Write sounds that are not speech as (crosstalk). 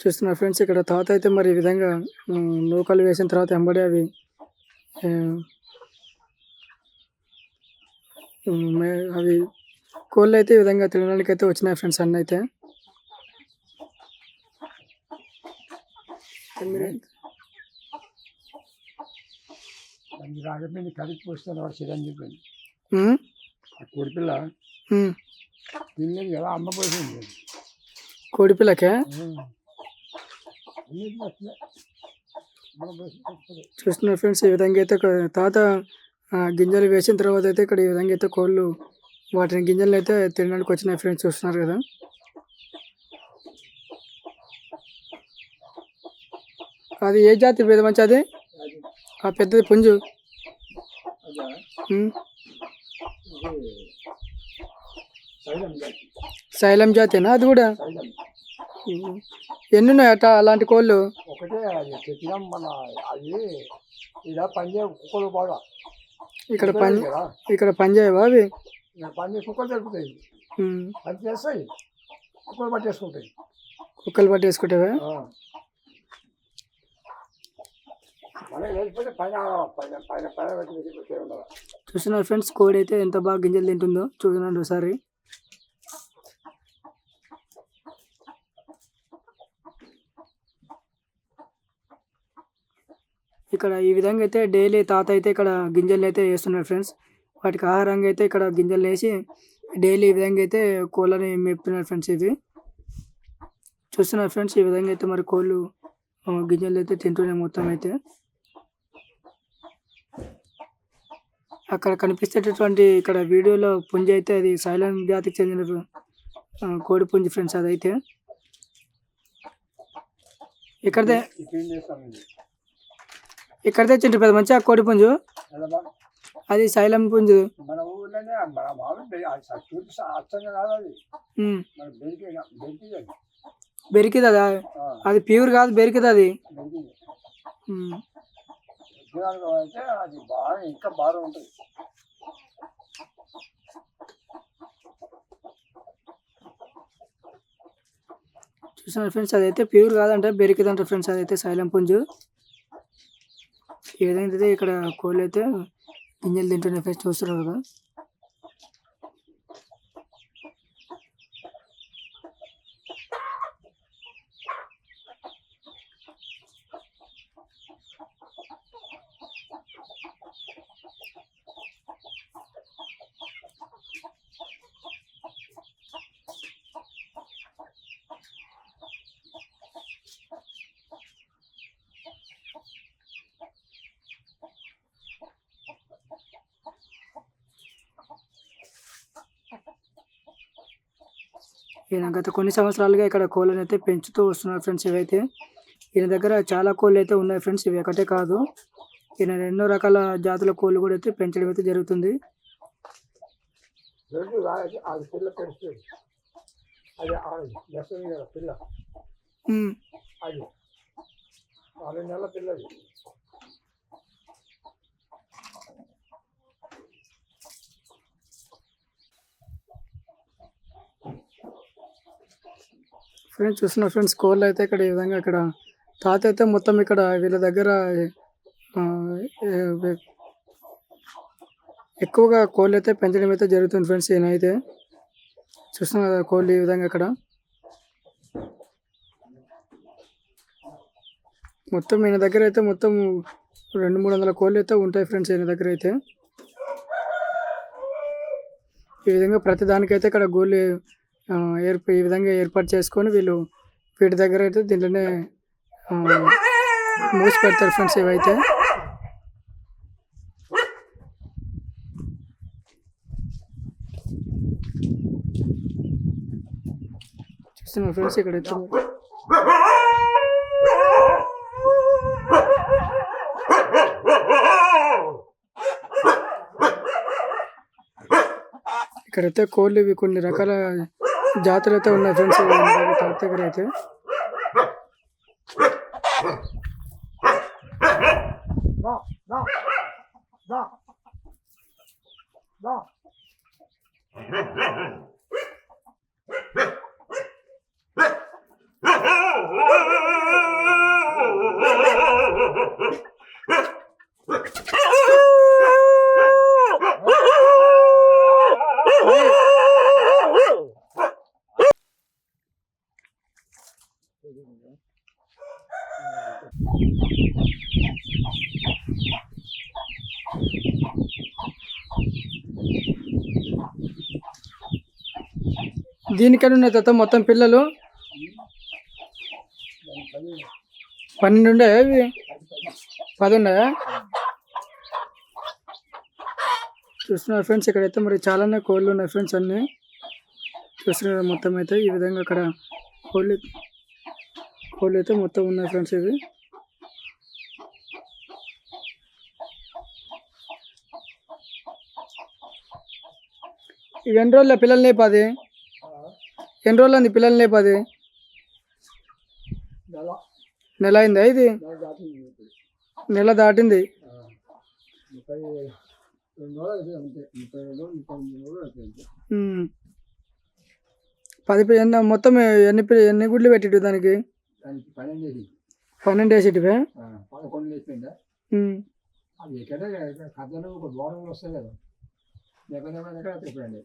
చూస్తున్నారు ఫ్రెండ్స్. ఇక్కడ తాత అయితే మరి ఈ విధంగా నూకలు వేసిన తర్వాత ఎంబడి అవి అవి కోళ్ళు అయితే ఈ విధంగా తినడానికి అయితే వచ్చినాయి ఫ్రెండ్స్ అన్నీ అయితే. రాకపోయింది కలిపి పోస్తాను వాడు చిరంజీవి కొడిపిల్ల తిన్నది కదా అమ్మ పోసింది. కోడి చూస్తున్నారు ఫ్రెండ్స్ ఈ విధంగా అయితే తాత గింజలు వేసిన తర్వాత అయితే ఇక్కడ ఈ విధంగా అయితే కోళ్ళు వాటిని గింజలు అయితే తినడానికి వచ్చినాయి ఫ్రెండ్స్ చూస్తున్నారు కదా. అది ఏ జాతి పెద్ద మంచి అది? ఆ పెద్దది పుంజు. శైలం జాతి. శైలం జాతేనా? అది కూడా. ఎన్ని ఉన్నాయి అట్ట అలాంటి కోళ్ళు? ఒకటే అది చెప్పినాం మన అది ఇలా పనిచే కుక్కలు బాగా. ఇక్కడ పని ఇక్కడ పని చేయవా అవి పని కుక్కలు ఉమ్, పని చేస్తాయి. కుక్కలు పట్టేసుకుంటాయి. కుక్కలు పట్టేసుకుంటావా? చూస్తున్నారు ఫ్రెండ్స్ కోడి అయితే ఎంత బాగా గింజలు తింటుందో చూడండి ఒకసారి. ఇక్కడ ఈ విధంగా అయితే డైలీ తాత అయితే ఇక్కడ గింజలు అయితే వేస్తున్నారు ఫ్రెండ్స్. వాటికి ఆహారంగా అయితే ఇక్కడ గింజలు వేసి డైలీ ఈ విధంగా అయితే కోళ్ళని మేపుతున్నారు ఫ్రెండ్స్ ఇది చూస్తున్నారు ఫ్రెండ్స్ ఈ విధంగా అయితే మరి కోళ్ళు గింజలు అయితే తింటున్నాయి మొత్తం అయితే అక్కడ కనిపిస్తేటటువంటి ఇక్కడ వీడియోలో పుంజి అయితే అది సైలెంట్ జాతికి చెందిన కోడి పుంజి ఫ్రెండ్స్ అదైతే. ఇక్కడదే ఇక్కడ తెచ్చిండ్రు పెద్ద మంచిగా కోడి పుంజు? అది సైలం పుంజు. మన ఊళ్ళోనే మన మామూలు బె- అది స- చూపి స- అచ్చంగా కాదు అది. ఉమ్, మన బెరికి బెరికి అది. బెరికిది అది? అది ప్యూర్ కాదు బెరికిది అది. బెరికి. ఉమ్, విజయనగరం అయితే అది బాగా ఇంకా బాగా ఉంటుంది. చూస్తున్నారు ఫ్రెండ్స్ అదైతే ప్యూర్ కాదంట బెరికిది అంట ఫ్రెండ్స్ అదైతే సైలం పుంజు. ఈ విధంగా అయితే ఇక్కడ కోళ్ళు అయితే గింజలు తింటున్నాయి ఫ్రెండ్స్ చూస్తున్నారు కదా. ఈయన గత కొన్ని సంవత్సరాలుగా ఇక్కడ కోళ్ళని అయితే పెంచుతూ వస్తున్నారు ఫ్రెండ్స్ ఇవైతే. ఈయన దగ్గర చాలా కోళ్ళు అయితే ఉన్నాయి ఫ్రెండ్స్ ఇవి ఒకటే కాదు. ఈయన ఎన్నో రకాల జాతుల కోళ్ళు కూడా అయితే పెంచడం అయితే జరుగుతుంది. పిల్ల పెడుతుంది అది లెసన్ కదా పిల్ల ఉమ్, అది ఆరు నెలల పిల్లది ఫ్రెండ్స్ చూసిన ఫ్రెండ్స్ కోళ్ళు అయితే ఇక్కడ ఈ విధంగా ఇక్కడ తాత అయితే మొత్తం ఇక్కడ వీళ్ళ దగ్గర ఎక్కువగా కోళ్ళు అయితే పెంచడం అయితే జరుగుతుంది ఫ్రెండ్స్ ఈయనైతే అయితే. కదా కోళ్ళు ఈ విధంగా ఇక్కడ. మొత్తం ఈయన దగ్గర అయితే మొత్తం రెండు మూడు వందల కోళ్ళు అయితే ఉంటాయి ఫ్రెండ్స్ ఈయన దగ్గర అయితే. ఈ విధంగా ప్రతి దానికైతే ఇక్కడ గోళ్ళు ఏర్ప ఈ విధంగా ఏర్పాటు చేసుకొని వీళ్ళు వీటి దగ్గర అయితే దీంట్లోనే మూసి పెడతారు ఫ్రెండ్స్ ఇవైతే. చూస్తున్నారు ఫ్రెండ్స్ ఇక్కడ ఇక్కడైతే కోళ్ళు ఇవి కొన్ని రకాల जाते रहते उन एफ़ से उतारते रहते Look! (laughs) (laughs) (laughs) దీనికన్నా ఉన్న తాత మొత్తం పిల్లలు పన్నెండు ఉండే ఇవి? పది ఉన్నాయా? చూస్తున్నారు ఫ్రెండ్స్ ఇక్కడైతే మరి చాలానే కోళ్ళు ఉన్నాయి ఫ్రెండ్స్ అన్నీ. చూస్తున్నారు మొత్తం అయితే ఈ విధంగా అక్కడ కోళ్ళు కోళ్ళు అయితే మొత్తం ఉన్నాయి ఫ్రెండ్స్ ఇవి. ఇవి ఎన్ని రోజుల పిల్లలు లేపాది? ఎన్ని రోజులు అంది పిల్లలు లేపాది? నెల. అయిందా ఇది? నెల దాటింది. పది ఎన్ని మొత్తం ఎన్ని ఎన్ని గుడ్లు దానికి దానికి? పన్నెండు వేసి పన్నెండు వేసిటివే పదకొండు వేసిందా అది ఎక్కడ కథలు ఒక దూరంలో వస్తాయి కదా. ఎక్కడ ఎక్కడ చెప్పండి